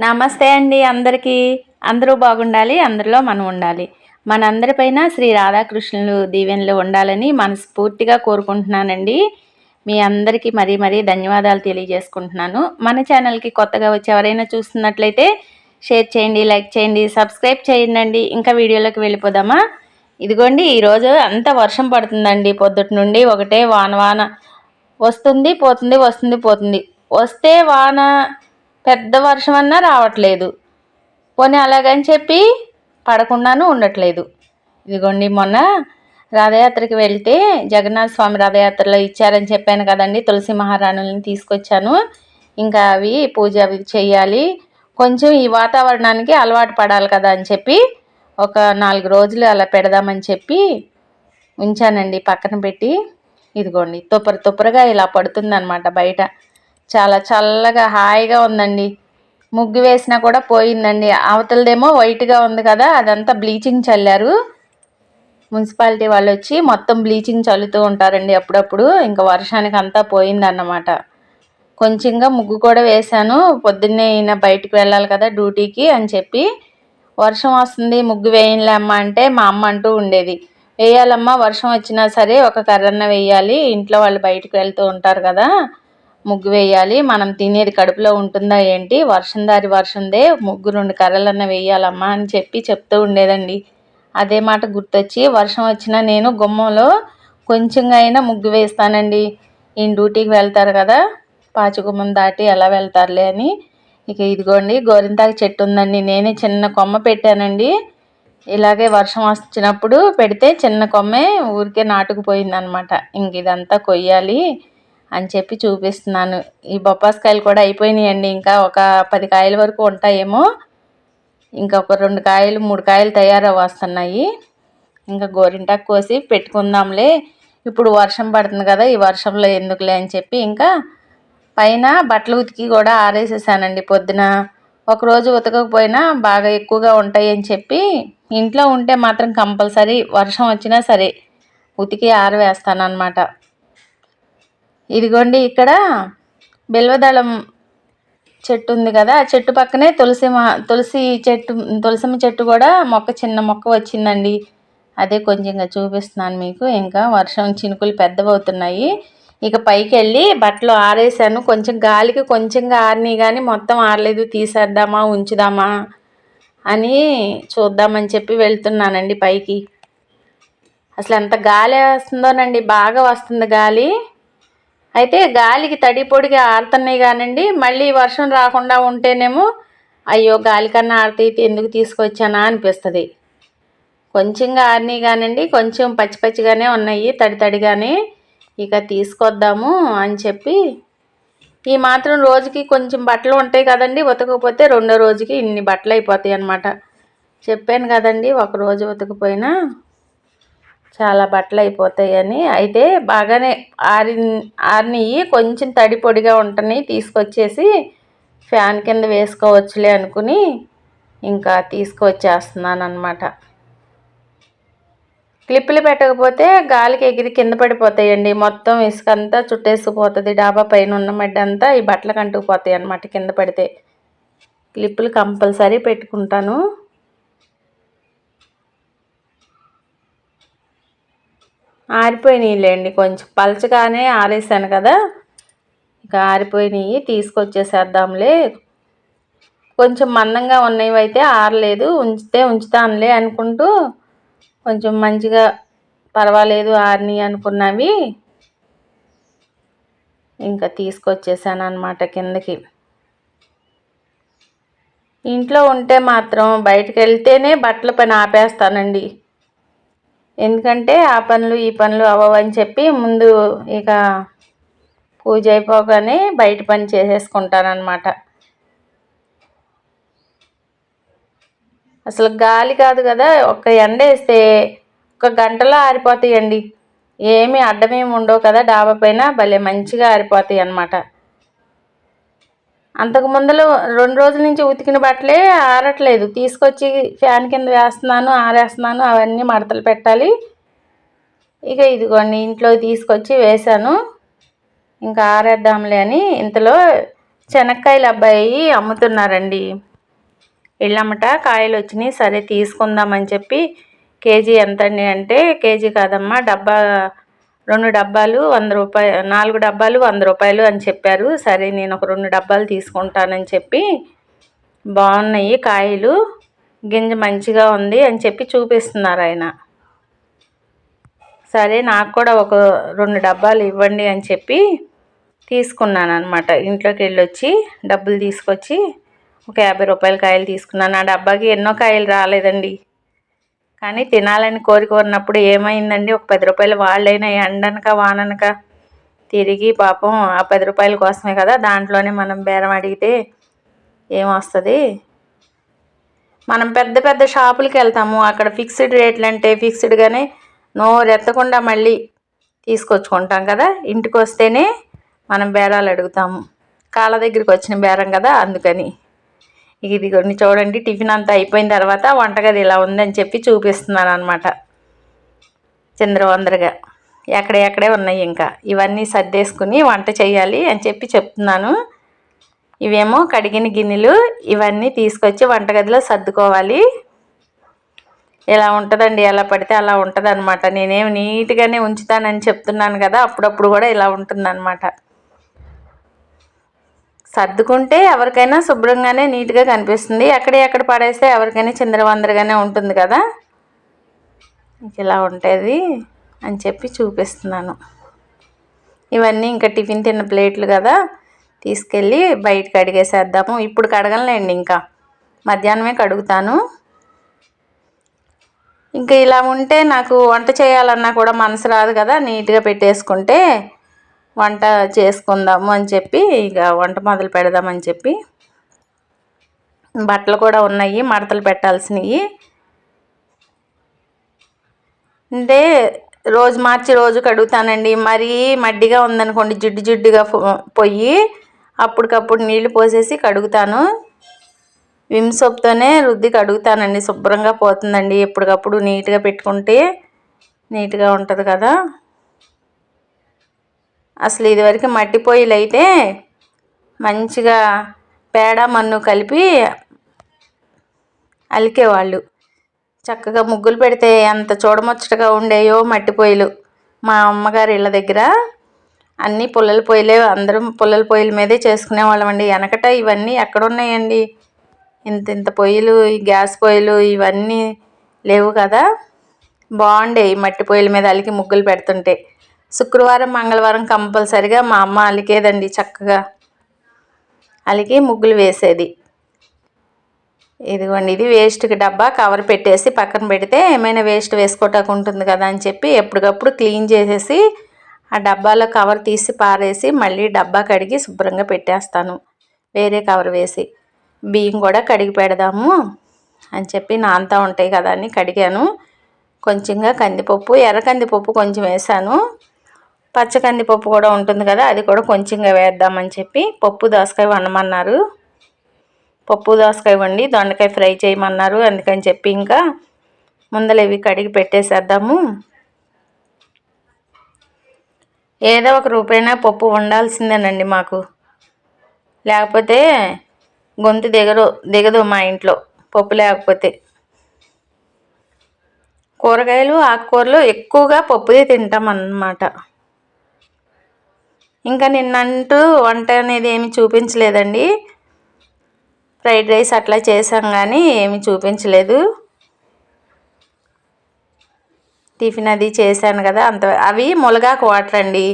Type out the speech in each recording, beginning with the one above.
నమస్తే అండి అందరికీ. అందరూ బాగుండాలి అందరిలో మనం ఉండాలి. మనందరిపైన శ్రీ రాధాకృష్ణులు దీవెనలు ఉండాలని మనస్ఫూర్తిగా కోరుకుంటున్నానండి. మీ అందరికీ మరీ మరీ ధన్యవాదాలు తెలియజేసుకుంటున్నాను. మన ఛానల్కి కొత్తగా వచ్చి ఎవరైనా చూస్తున్నట్లయితే షేర్ చేయండి లైక్ చేయండి సబ్స్క్రైబ్ చేయండి ఇంకా వీడియోలోకి వెళ్ళిపోదామా? ఇదిగోండి ఈరోజు అంత వర్షం పడుతుందండి. పొద్దుటి నుండి ఒకటే వాన వాన. వస్తుంది పోతుంది వస్తుంది పోతుంది. వస్తే వాన పెద్ద వర్షం అన్నా రావట్లేదు. పోనీ అలాగని చెప్పి పడకుండాను ఉండట్లేదు. ఇదిగోండి మొన్న రథయాత్రకి వెళ్తే జగన్నాథ స్వామి రథయాత్రలో ఇచ్చారని చెప్పాను కదండి. తులసి మహారాణుల్ని తీసుకొచ్చాను. ఇంకా అవి పూజ అవి చేయాలి. కొంచెం ఈ వాతావరణానికి అలవాటు పడాలి కదా అని చెప్పి ఒక నాలుగు రోజులు అలా పెడదామని చెప్పి ఉంచానండి పక్కన పెట్టి. ఇదిగోండి తుప్పర తుప్పరగా ఇలా పడుతుందన్నమాట బయట. చాలా చల్లగా హాయిగా ఉందండి. ముగ్గు వేసినా కూడా పోయిందండి. అవతలదేమో వైట్గా ఉంది కదా అదంతా బ్లీచింగ్ చల్లారు. మున్సిపాలిటీ వాళ్ళు వచ్చి మొత్తం బ్లీచింగ్ చల్లుతూ ఉంటారండి అప్పుడప్పుడు. ఇంకా వర్షానికి అంతా పోయిందన్నమాట. కొంచెంగా ముగ్గు కూడా వేశాను. పొద్దున్నే ఈయన బయటికి వెళ్ళాలి కదా డ్యూటీకి అని చెప్పి. వర్షం వస్తుంది ముగ్గు వేయంలే అమ్మ అంటే మా అమ్మ అంటూ ఉండేది. వేయాలమ్మా వర్షం వచ్చినా సరే ఒక కర్రన్న వేయాలి. ఇంట్లో వాళ్ళు బయటకు వెళ్తూ ఉంటారు కదా ముగ్గు వేయాలి. మనం తినేది కడుపులో ఉంటుందా ఏంటి? వర్షం దారి వర్షందే. ముగ్గు రెండు కర్రలన్న వేయాలమ్మా అని చెప్పి చెప్తూ ఉండేదండి. అదే మాట గుర్తొచ్చి వర్షం వచ్చినా నేను గుమ్మంలో కొంచెంగా అయినా ముగ్గు వేస్తానండి. ఈయన డ్యూటీకి వెళ్తారు కదా పాచిగుమ్మం దాటి ఎలా వెళ్తారులే అని. ఇక ఇదిగోండి గోరింతాకు చెట్టు ఉందండి. నేనే చిన్న కొమ్మ పెట్టానండి. ఇలాగే వర్షం వచ్చినప్పుడు పెడితే చిన్న కొమ్మే ఊరికే నాటుకుపోయిందనమాట. ఇంక ఇదంతా కొయ్యాలి. అని చెప్పి చూపిస్తున్నాను. ఈ బొప్పాసకాయలు కూడా అయిపోయినాయండి. ఇంకా ఒక పది కాయల వరకు ఉంటాయేమో. ఇంకా ఒక రెండు కాయలు మూడు కాయలు తయారవ వస్తున్నాయి ఇంకా గోరింటాకు కోసి పెట్టుకుందాంలే. ఇప్పుడు వర్షం పడుతుంది కదా ఈ వర్షంలో ఎందుకులే అని చెప్పి ఇంకా పైన బట్టలు ఉతికి కూడా ఆరేసేసానండి పొద్దున. ఒకరోజు ఉతకకపోయినా బాగా ఎక్కువగా ఉంటాయి అని చెప్పి ఇంట్లో ఉంటే మాత్రం కంపల్సరీ వర్షం వచ్చినా సరే ఉతికి ఆరవేస్తాను అనమాట ఇదిగోండి ఇక్కడ బిల్వదళం చెట్టు ఉంది కదా ఆ చెట్టు పక్కనే తులసి తులసి చెట్టు తులసిమ్మ చెట్టు కూడా మొక్క చిన్న మొక్క వచ్చిందండి. అదే కొంచెంగా చూపిస్తున్నాను మీకు. ఇంకా వర్షం చినుకులు పెద్దవవుతున్నాయి. ఇక పైకి వెళ్ళి బట్టలు ఆరేసాను కొంచెం గాలికి కొంచెంగా ఆరినాయి కానీ మొత్తం ఆరలేదు. తీసేద్దామా ఉంచుదామా అని చూద్దామని చెప్పి వెళ్తున్నానండి పైకి. అసలు ఎంత గాలి వస్తుందోనండి. బాగా వస్తుంది గాలి. అయితే గాలికి తడి ఆడుతున్నాయి కానండి. మళ్ళీ వర్షం రాకుండా ఉంటేనేమో అయ్యో గాలికన్నా ఆడితే ఎందుకు తీసుకొచ్చానా అనిపిస్తుంది. కొంచెంగా ఆరినాయి కానండి కొంచెం పచ్చి పచ్చిగానే ఉన్నాయి. తడి తడిగానే ఇక తీసుకొద్దాము అని చెప్పి ఈ మాత్రం రోజుకి కొంచెం బట్టలు ఉంటాయి కదండి. ఉతకపోతే రెండో రోజుకి ఇన్ని బట్టలు అయిపోతాయి అన్నమాట. చెప్పాను కదండి ఒక రోజు ఉతకపోయినా చాలా బట్టలు అయిపోతాయని అయితే బాగానే ఆరి ఆరినవి కొంచెం తడి పొడిగా ఉంటున్నాయి తీసుకొచ్చేసి ఫ్యాన్ కింద వేసుకోవచ్చులే అనుకుని ఇంకా తీసుకొచ్చేస్తున్నాను అనమాట క్లిప్పులు పెట్టకపోతే గాలికి ఎగిరి కింద పడిపోతాయండి. మొత్తం ఇసుక అంతా చుట్టేసుకుపోతుంది. డాబా పైన ఉన్న మడ్డి అంతా ఈ బట్టలకు అంటుకుపోతాయి అనమాట కింద పడితే. క్లిప్పులు కంపల్సరీ పెట్టుకుంటాను. ఆరిపోయినాయిలేండి కొంచెం పలచగానే ఆరేసాను కదా. ఇక ఆరిపోయినాయి తీసుకొచ్చేసేద్దాంలే. కొంచెం మందంగా ఉన్నవి అయితే ఆరలేదు. ఉంచితే ఉంచుతానులే అనుకుంటూ కొంచెం మంచిగా పర్వాలేదు ఆరిని అనుకున్నవి ఇంకా తీసుకొచ్చేసాను అనమాట కిందకి. ఇంట్లో ఉంటే మాత్రం బయటకు వెళ్తేనే బట్టల పని ఆపేస్తానండి. ఎందుకంటే ఆ పనులు ఈ పనులు అవ్వవని చెప్పి ముందు ఇక పూజ అయిపోగానే బయట పని చేసేసుకుంటానమాట అసలు గాలి కాదు కదా ఒక ఎండ వేస్తే ఒక గంటలో ఆరిపోతాయండి. ఏమి అడ్డమేమి ఉండవు కదా డాబా పైన భలే మంచిగా ఆరిపోతాయి అన్నమాట అంతకు ముందులో రెండు రోజుల నుంచి ఉతికిన బట్టలే ఆరట్లేదు. తీసుకొచ్చి ఫ్యాన్ కింద వేస్తున్నాను ఆరేస్తున్నాను అవన్నీ మడతలు పెట్టాలి. ఇక ఇదిగోండి ఇంట్లో తీసుకొచ్చి వేశాను. ఇంకా ఆరేద్దాంలే అని ఇంతలో శనక్కాయలు అబ్బాయి అమ్ముతున్నారండి. ఇళ్ళమ్మట కాయలు వచ్చినాయి సరే తీసుకుందామని చెప్పి కేజీ ఎంత అంటే కేజీ కాదమ్మా డబ్బా రెండు డబ్బాలు వంద రూపాయలు నాలుగు డబ్బాలు వంద రూపాయలు అని చెప్పారు. సరే నేను ఒక రెండు డబ్బాలు తీసుకుంటానని చెప్పి బాగున్నాయి కాయలు. గింజ మంచిగా ఉంది అని చెప్పి చూపిస్తున్నారు ఆయన. సరే నాకు కూడా ఒక రెండు డబ్బాలు ఇవ్వండి అని చెప్పి తీసుకున్నాను అనమాట ఇంట్లోకి వెళ్ళి వచ్చి డబ్బులు తీసుకొచ్చి ఒక యాభై రూపాయల కాయలు తీసుకున్నాను. ఆ డబ్బాకి ఎన్నో కాయలు రాలేదండి. కానీ తినాలని కోరిక ఉన్నప్పుడు ఏమైందండి? ఒక పది రూపాయలు వాళ్ళైనా ఎండనక వాననక తిరిగి పాపం ఆ పది రూపాయల కోసమే కదా దాంట్లోనే మనం బేరం అడిగితే ఏమొస్తుంది? మనం పెద్ద పెద్ద షాపులకి వెళ్తాము. అక్కడ ఫిక్స్డ్ రేట్లు అంటే ఫిక్స్డ్గానే నోరెత్తకుండా మళ్ళీ తీసుకొచ్చుకుంటాం కదా. ఇంటికి వస్తేనే మనం బేరాలు అడుగుతాము. కాళ్ళ దగ్గరికి వచ్చిన బేరం కదా అందుకని. ఇది కొన్ని చూడండి టిఫిన్ అంతా అయిపోయిన తర్వాత వంటగది ఇలా ఉందని చెప్పి చూపిస్తున్నాను అనమాట చంద్రవందరగా. ఎక్కడే ఉన్నాయి ఇంకా. ఇవన్నీ సర్దేసుకుని వంట చేయాలి అని చెప్పి చెప్తున్నాను. ఇవేమో కడిగిన గిన్నెలు ఇవన్నీ తీసుకొచ్చి వంటగదిలో సర్దుకోవాలి. ఇలా ఉంటుందండి ఎలా పడితే అలా ఉంటుంది అనమాట నేనేం నీట్గానే ఉంచుతానని చెప్తున్నాను కదా అప్పుడప్పుడు కూడా ఇలా ఉంటుందన్నమాట. సర్దుకుంటే ఎవరికైనా శుభ్రంగానే నీట్గా కనిపిస్తుంది. ఎక్కడే ఎక్కడ పడేస్తే ఎవరికైనా చిందరవందరగానే ఉంటుంది కదా? ఇలా ఉంటుంది అని చెప్పి చూపిస్తున్నాను. ఇవన్నీ ఇంకా టిఫిన్ తిన్న ప్లేట్లు కదా? తీసుకెళ్ళి బయటకు అడిగేసేద్దాము. ఇప్పుడు కడగలేండి ఇంకా. మధ్యాహ్నమే కడుగుతాను. ఇంకా ఇలా ఉంటే నాకు వంట చేయాలన్నా కూడా మనసు రాదు కదా నీట్గా పెట్టేసుకుంటే. వంట చేసుకుందాము అని చెప్పి ఇక వంట మొదలు పెడదామని చెప్పి బట్టలు కూడా ఉన్నాయి మడతలు పెట్టాల్సినవి. అంటే రోజు మార్చి రోజు కడుగుతానండి మరీ మడ్డిగా ఉందనుకోండి జిడ్డు జిడ్డుగా పొయ్యి అప్పటికప్పుడు నీళ్ళు పోసేసి కడుగుతాను. విమ్ సోప్తోనే రుద్ది కడుగుతానండి శుభ్రంగా పోతుందండి. ఎప్పటికప్పుడు నీట్గా పెట్టుకుంటే నీట్గా ఉంటుంది కదా. అసలు ఇదివరకు మట్టి పొయ్యిలు అయితే మంచిగా పేడ మన్ను కలిపి అలికేవాళ్ళు. చక్కగా ముగ్గులు పెడితే ఎంత చూడముచ్చటగా ఉండేయో మట్టి పొయ్యిలు. మా అమ్మగారి ఇళ్ళ దగ్గర అన్నీ పుల్లల పొయ్యిలే అందరం పుల్లల పొయ్యిల మీదే చేసుకునేవాళ్ళం అండి వెనకట ఇవన్నీ ఎక్కడున్నాయండి? ఇంత ఇంత పొయ్యిలు ఈ గ్యాస్ పొయ్యిలు ఇవన్నీ లేవు కదా? బాగుండేవి మట్టి పొయ్యిల మీద అలికి ముగ్గులు పెడుతుంటే. శుక్రవారం మంగళవారం కంపల్సరిగా మా అమ్మ అలికేదండి చక్కగా. అలికి ముగ్గులు వేసేది. ఇదిగోండి ఇది వేస్ట్కి డబ్బా కవర్ పెట్టేసి పక్కన పెడితే ఏమైనా వేస్ట్ వేసుకోవటానికి ఉంటుంది కదా అని చెప్పి ఎప్పటికప్పుడు క్లీన్ చేసేసి ఆ డబ్బాలో కవర్ తీసి పారేసి మళ్ళీ డబ్బా కడిగి శుభ్రంగా పెట్టేస్తాను. వేరే కవర్ వేసి. బియ్యం కూడా కడిగి పెడదాము అని చెప్పి నాంతా ఉంటాయి కదా అని కడిగాను. కొంచెంగా కందిపప్పు ఎర్ర కందిపప్పు కొంచెం వేసాను. పచ్చకంది పప్పు కూడా ఉంటుంది కదా అది కూడా కొంచెంగా వేద్దామని చెప్పి పప్పు దోసకాయ వండమన్నారు. పప్పు దోసకాయ వండి దొండకాయ ఫ్రై చేయమన్నారు అందుకని చెప్పి ఇంకా ముందలు ఇవి కడిగి పెట్టేసేద్దాము. ఏదో ఒక రూపాయినా పప్పు ఉండాల్సిందేనండి మాకు. లేకపోతే గొంతు దిగదు దిగదు మా ఇంట్లో పప్పు లేకపోతే. కూరగాయలు ఆకుకూరలు ఎక్కువగా పప్పుదే తింటాం అన్నమాట ఇంకా నిన్నంటూ వంట అనేది ఏమి చూపించలేదండి. ఫ్రైడ్ రైస్ అట్లా చేసాం కానీ ఏమి చూపించలేదు. టిఫిన్ అది చేశాను కదా అంత అవి ములగాకు వాటర్ అండి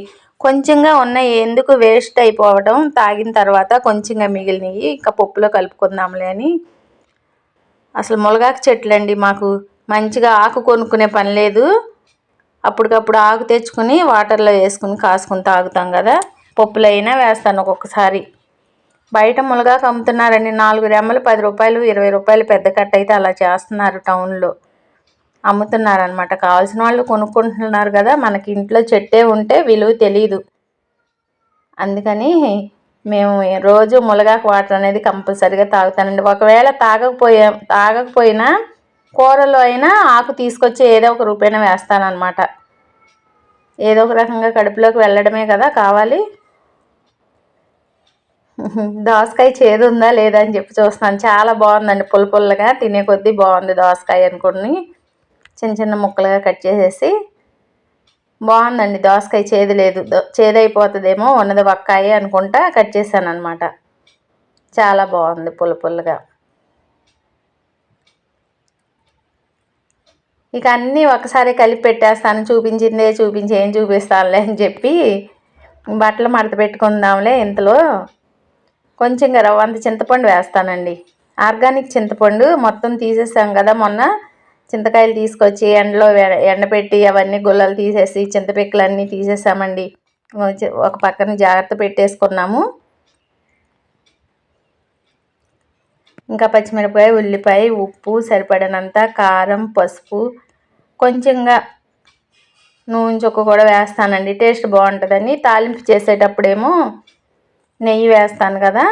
కొంచెంగా ఉన్నాయి ఎందుకు వేస్ట్ అయిపోవడం తాగిన తర్వాత కొంచెంగా మిగిలినవి ఇంకా పప్పులో కలుపుకుందాంలే అని. అసలు ములగాకు చెట్లు అండి మాకు మంచిగా ఆకు కొనుక్కునే పని లేదు. అప్పటికప్పుడు ఆకు తెచ్చుకుని వాటర్లో వేసుకుని కాసుకుని తాగుతాం కదా. పప్పులు అయినా వేస్తాను ఒక్కొక్కసారి. బయట ములగాకు అమ్ముతున్నారండి. నాలుగు రెమ్మలు పది రూపాయలు ఇరవై రూపాయలు పెద్ద కట్ట అయితే అలా చేస్తున్నారు టౌన్లో. అమ్ముతున్నారనమాట కావాల్సిన వాళ్ళు కొనుక్కుంటున్నారు కదా. మనకి ఇంట్లో చెట్టే ఉంటే విలువ తెలియదు అందుకని మేము రోజు ములగాకు వాటర్ అనేది కంపల్సరీగా తాగుతానండి. ఒకవేళ తాగకపోయా తాగకపోయినా కూరలో అయినా ఆకు తీసుకొచ్చి ఏదో ఒక రూపేణ వేస్తానన్నమాట. ఏదో ఒక రకంగా కడుపులోకి వెళ్ళడమే కదా కావాలి. దోసకాయ చేదు ఉందా లేదా అని చెప్పి చూస్తున్నాను. చాలా బాగుందండి పుల్ల పుల్లగా తినే కొద్దీ బాగుంది దోసకాయ అనుకుని చిన్న చిన్న ముక్కలుగా కట్ చేసేసి. బాగుందండి దోసకాయ చేదు లేదు చేదైపోతుందేమో ఉన్నది వక్కాయ అనుకుంటా కట్ చేశాను అనమాట చాలా బాగుంది పుల్ల పుల్లగా. ఇక అన్నీ ఒకసారి కలిపి పెట్టేస్తాను. చూపించిందే చూపించి ఏం చూపిస్తానులే అని చెప్పి బట్టలు మడత పెట్టుకుందాంలే ఇంతలో. కొంచెం రవ్వంత చింతపండు వేస్తానండి. ఆర్గానిక్ చింతపండు మొత్తం తీసేసాం కదా మొన్న. చింతకాయలు తీసుకొచ్చి ఎండలో ఎండపెట్టి అవన్నీ గుల్లలు తీసేసి చింతపిక్కలన్నీ తీసేసామండి. ఒక పక్కన జాగ్రత్త పెట్టేసుకున్నాము. ఇంకా పచ్చిమిరపకాయ ఉల్లిపాయ ఉప్పు సరిపడినంత కారం పసుపు కొంచెంగా నూనె చుక్క కూడా వేస్తానండి. టేస్ట్ బాగుంటుందని తాలింపు చేసేటప్పుడేమో నెయ్యి వేస్తాను కదా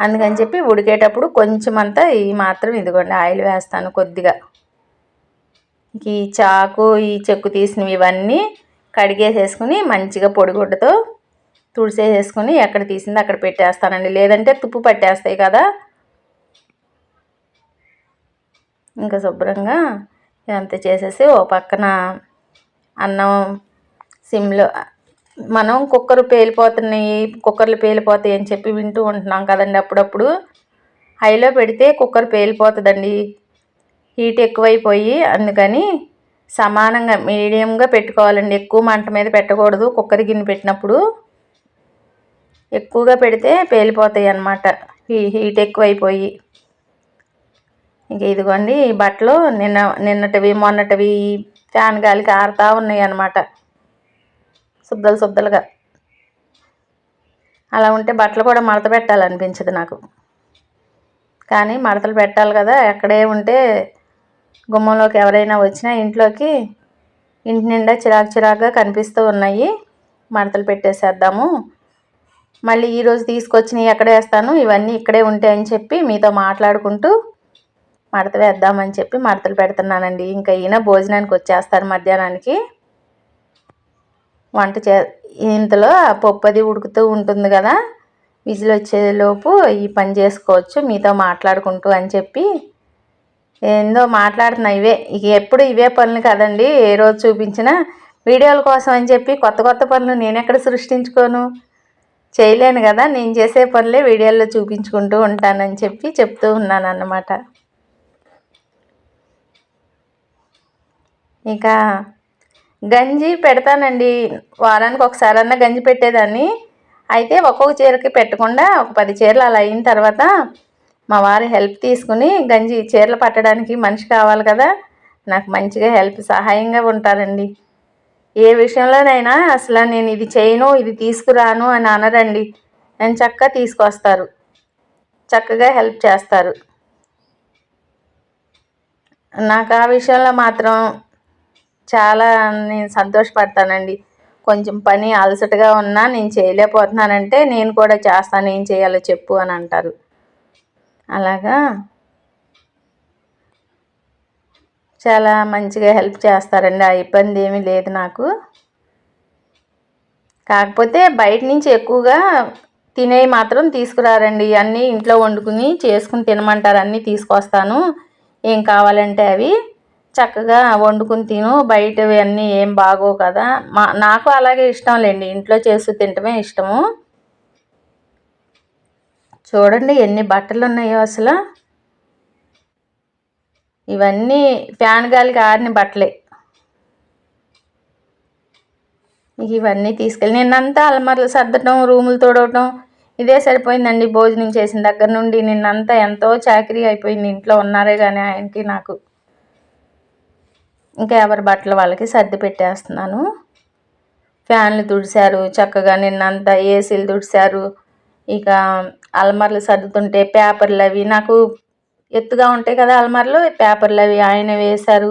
అందుకని చెప్పి ఉడికేటప్పుడు కొంచెం అంతా ఈ మాత్రం ఇదిగోండి ఆయిల్ వేస్తాను కొద్దిగా. ఈ చాకు ఈ చెక్కు తీసినవి ఇవన్నీ కడిగేసేసుకుని మంచిగా పొడిగుడ్డతో తుడిసేసేసుకుని ఎక్కడ తీసింది అక్కడ పెట్టేస్తానండి. లేదంటే తుప్పు పట్టేస్తాయి కదా. ఇంకా శుభ్రంగా ఇదంతా చేసేసి ఓ పక్కన అన్నం సిమ్లో మనం కుక్కర్ పేలిపోతున్నాయి కుక్కర్లు పేలిపోతాయి అని చెప్పి వింటూ ఉంటున్నాం కదండి అప్పుడప్పుడు. హైలో పెడితే కుక్కర్ పేలిపోతుందండి. హీట్ ఎక్కువైపోయి అందుకని సమానంగా మీడియంగా పెట్టుకోవాలండి. ఎక్కువ మంట మీద పెట్టకూడదు కుక్కర్ గిన్నె పెట్టినప్పుడు. ఎక్కువగా పెడితే పేలిపోతాయి అన్నమాట. హీట్ ఎక్కువైపోయి. ఇంక ఇదిగోండి ఈ బట్టలు నిన్న నిన్నటివి మొన్నటివి ఫ్యాన్ గాలికి ఆరుతూ ఉన్నాయి అన్నమాట శుద్ధలు శుద్ధలుగా. అలా ఉంటే బట్టలు కూడా మడత పెట్టాలనిపించదు నాకు. కానీ మడతలు పెట్టాలి కదా ఎక్కడే ఉంటే గుమ్మంలోకి ఎవరైనా వచ్చినా ఇంట్లోకి ఇంటి నిండా చిరాకు చిరాకుగా కనిపిస్తూ ఉన్నాయి. మడతలు పెట్టేసేద్దాము. మళ్ళీ ఈరోజు తీసుకొచ్చినవి ఎక్కడ వేస్తాను? ఇవన్నీ ఇక్కడే ఉంటాయని చెప్పి మీతో మాట్లాడుకుంటూ మడత వేద్దామని చెప్పి మడతలు పెడుతున్నానండి. ఇంకా ఈయన భోజనానికి వచ్చేస్తారు మధ్యాహ్నానికి. వంట చే ఇంతలో పప్పు అది ఉడుకుతూ ఉంటుంది కదా విజిల్ వచ్చేలోపు ఈ పని చేసుకోవచ్చు మీతో మాట్లాడుకుంటూ అని చెప్పి. ఏందో మాట్లాడుతున్నా ఇవే. ఇక ఎప్పుడు ఇవే పనులు కదండి ఏ రోజు చూపించినా. వీడియోల కోసం అని చెప్పి కొత్త కొత్త పనులు నేను ఎక్కడ సృష్టించుకోను? చేయలేను కదా నేను చేసే పనులే వీడియోల్లో చూపించుకుంటూ ఉంటానని చెప్పి చెప్తూ ఉన్నాను అన్నమాట ఇక గంజి పెడతానండి. వారానికి ఒకసారి అన్న గంజి పెట్టేదాన్ని. అయితే ఒక్కొక్క చీరకి పెట్టకుండా ఒక పది చీరలు అలా అయిన తర్వాత మా వారి హెల్ప్ తీసుకుని గంజి చీరలు పట్టడానికి మనిషి కావాలి కదా నాకు మంచిగా హెల్ప్ సహాయంగా ఉంటారండి. ఏ విషయంలోనైనా అసలు నేను ఇది చేయను ఇది తీసుకురాను అని అనరండి. నేను చక్కగా తీసుకొస్తారు. చక్కగా హెల్ప్ చేస్తారు. నాకు ఆ విషయంలో మాత్రం చాలా నేను సంతోషపడతానండి. కొంచెం పని అలసటగా ఉన్నా నేను చేయలేకపోతున్నానంటే నేను కూడా చేస్తాను ఏం చేయాలో చెప్పు అని అంటారు. అలాగా? చాలా మంచిగా హెల్ప్ చేస్తారండి ఆ ఇబ్బంది ఏమీ లేదు నాకు. కాకపోతే బయట నుంచి ఎక్కువగా తినేవి మాత్రం తీసుకురారండి అన్నీ ఇంట్లో వండుకుని చేసుకుని తినమంటారు అన్నీ తీసుకొస్తాను. ఏం కావాలంటే అవి. చక్కగా వండుకుని తిను. బయటవి అన్నీ ఏం బాగోవు కదా. మా నాకు అలాగే ఇష్టం లేండి. ఇంట్లో చేసి తినటమే ఇష్టము. చూడండి ఎన్ని బట్టలు ఉన్నాయో అసలు. ఇవన్నీ ఫ్యాన్ గాలికి ఆరిన బట్టలే. ఇవన్నీ తీసుకెళ్ళి నిన్నంతా అలమరలు సర్దటం రూములు తోడవటం ఇదే సరిపోయిందండి భోజనం చేసిన దగ్గర నుండి. నిన్నంతా ఎంతో చాకరీ అయిపోయింది. ఇంట్లో ఉన్నారే కానీ ఆయనకి నాకు. ఇంకా ఎవరి బట్టలు వాళ్ళకి సర్ది పెట్టేస్తున్నాను. ఫ్యాన్లు తుడిచారు చక్కగా నిన్నంతా ఏసీలు తుడిచారు ఇక అల్మార్లు సర్దుతుంటే పేపర్లు అవి నాకు ఎత్తుగా ఉంటాయి కదా అల్మార్లు పేపర్లు అవి ఆయన వేశారు.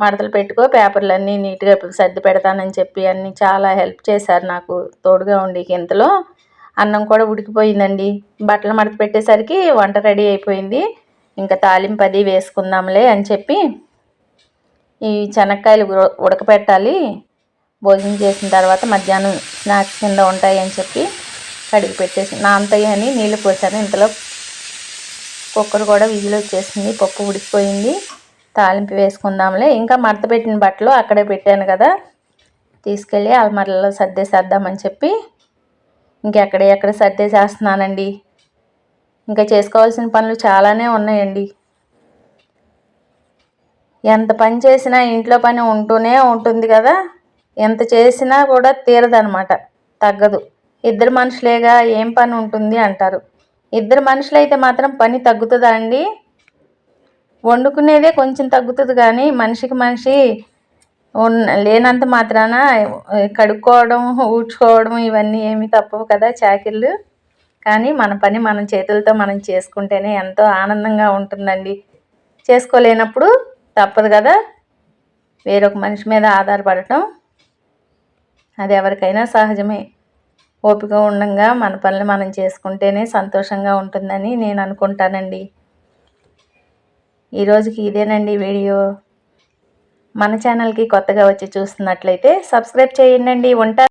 మడతలు పెట్టుకో పేపర్లు అన్నీ నీట్గా సర్ది పెడతానని చెప్పి అన్నీ చాలా హెల్ప్ చేశారు నాకు తోడుగా ఉండి ఇంతలో. అన్నం కూడా ఉడికిపోయిందండి. బట్టలు మడత పెట్టేసరికి వంట రెడీ అయిపోయింది. ఇంకా తాలింపు అది వేసుకుందాంలే అని చెప్పి ఈ శనక్కాయలు ఉడకపెట్టాలి. భోజనం చేసిన తర్వాత మధ్యాహ్నం స్నాక్స్ కింద ఉంటాయి అని చెప్పి కడిగి పెట్టేసి నానతాయి అని నీళ్ళు పోసాను ఇంతలో కుక్కర్ కూడా విజిల్ వచ్చేసింది. పప్పు ఉడికిపోయింది. తాలింపు వేసుకుందాంలే. ఇంకా మడత పెట్టిన బట్టలు అక్కడే పెట్టాను కదా. తీసుకెళ్ళి అల్మరలో సర్దేసేద్దామని చెప్పి ఇంకెక్కడ ఎక్కడ సర్దేసేస్తున్నానండి. ఇంకా చేసుకోవాల్సిన పనులు చాలానే ఉన్నాయండి. ఎంత పని చేసినా ఇంట్లో పని ఉంటూనే ఉంటుంది కదా. ఎంత చేసినా కూడా తీరదనమాట తగ్గదు. ఇద్దరు మనుషులేగా ఏం పని ఉంటుంది అంటారు. ఇద్దరు మనుషులైతే మాత్రం పని తగ్గుతుందా అండి? వండుకునేదే కొంచెం తగ్గుతుంది కానీ మనిషికి మనిషి ఉన్న లేనంత మాత్రాన కడుక్కోవడం ఊడ్చుకోవడం ఇవన్నీ ఏమి తప్పవు కదా చాకిళ్ళు కానీ మన పని మన చేతులతో మనం చేసుకుంటేనే ఎంతో ఆనందంగా ఉంటుందండి. చేసుకోలేనప్పుడు తప్పదు కదా? వేరొక మనిషి మీద ఆధారపడటం అది ఎవరికైనా సహజమే. ఓపిక ఉండగా మన పనులు మనం చేసుకుంటేనే సంతోషంగా ఉంటుందని నేను అనుకుంటానండి. ఈరోజుకి ఇదేనండి వీడియో. మన ఛానల్కి కొత్తగా వచ్చి చూస్తున్నట్లయితే సబ్స్క్రైబ్ చేయండి ఉంటా